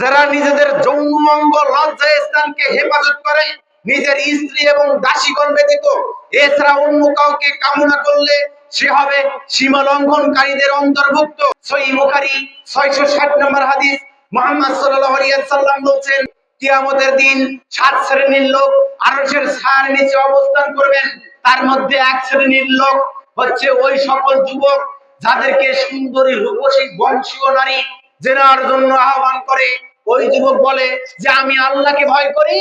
যারা নিজেদের যৌনাঙ্গ লজ্জা স্থানকে হেফাজত করে, নিজের স্ত্রী এবং দাসীগণ ব্যতীত এছাড়া অন্য কাউকে কামনা করলে সে হবে সীমা লঙ্ঘনকারীদের অন্তর্ভুক্ত। সই বুখারি ছয়শো ষাট নম্বর হাদিস, মোহাম্মদ সাল্লাম বলছেন, কিয়ামতের দিন সাত শ্রেণির লোক আরশের ছায়ার নিচে অবস্থান করবেন তার মধ্যে এক শ্রেণির লোক হচ্ছে ওই সকল যুবক যাদেরকে সুন্দরী রূপসী বংশীয় নারী, জেনার জন্য আহ্বান করে। ওই যুবক বলে যে, আমি আল্লাহকে ভয় করি,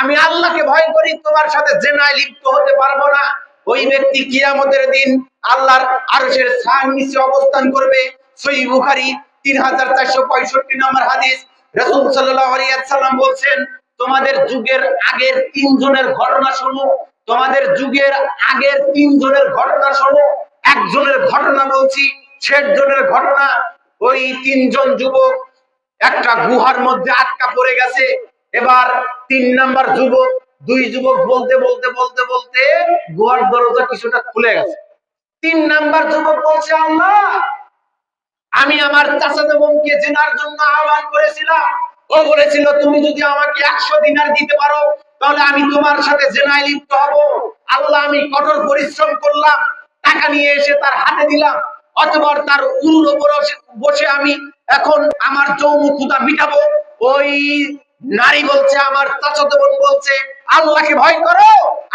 আমি আল্লাহকে ভয় করি, তোমার সাথে জেনায় লিপ্ত হতে পারব না। ওই ব্যক্তি কিয়ামতের দিন আল্লাহর আরশের ছায়ার নিচে অবস্থান করবে। সই বুখারি তিন হাজার চারশো পঁয়ষট্টি নম্বর হাদিস। রসুল সাল্লাম বলছেন, তোমাদের যুগের আগের তিনজনের ঘটনা শোনো। তোমাদের যুগের আগের তিনজনের ঘটনা শোনো। একজনের ঘটনা বলছি শেষ জনের ঘটনা। ওই তিনজন যুবক একটা গুহার মধ্যে আটকা পড়ে গেছে। এবার তিন নাম্বার যুবক, দুই যুবক বলতে বলতে বলতে বলতে গুহার দরজা কিছুটা খুলে গেছে। তিন নাম্বার যুবক বলছে, আল্লাহ, আমি আমার চাচাতো বোনকে জেনার জন্য আহ্বান করেছিলাম। ও বলেছিল, তুমি যদি আমাকে একশো দিনার দিতে পারো, তাহলে আমি তোমার সাথে জেনায় লিপ্ত হব। আল্লাহ, আমি কঠোর পরিশ্রম করলাম। টাকা নিয়ে এসে তার হাতে দিলাম। অথবা তার উরুর উপর বসে আমি এখন আমার যৌন ক্ষুদা মিটাবো? ওই নারী বলছে, আমার চাচাতো বোন বলছে, আল্লাহকে ভয় করো,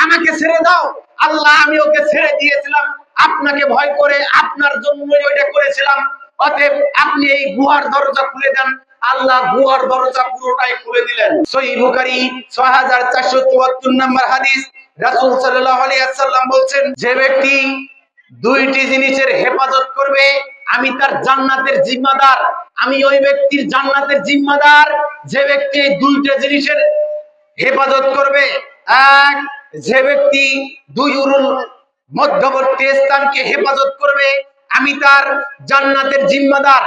আমাকে ছেড়ে দাও। আল্লাহ, আমি ওকে ছেড়ে দিয়েছিলাম। আপনাকে ভয় করে আপনার জন্যই ওইটা করেছিলাম। অতএব আপনি এই গুহার দরজা খুলে দেন। আল্লাহ গুহার দরজা পুরোটাই খুলে দিলেন। সহি বুখারি, ছয় হাজার চারশো চুয়াত্তর নম্বর হাদিস। রাসূল সাল্লাল্লাহু আলাইহি ওয়াসাল্লাম বলছেন, যে ব্যক্তি দুইটি জিনিসের হেফাজত করবে, আমি তার জান্নাতের জিম্মাদার। আমি ওই ব্যক্তির জান্নাতের জিম্মাদার, যে ব্যক্তি এই দুইটা জিনিসের হেফাজত করবে, এক, যে ব্যক্তি দুই উরুল মধ্যবর্তী স্থানকে হেফাজত করবে, আমি তার জান্নাতের জিম্মাদার।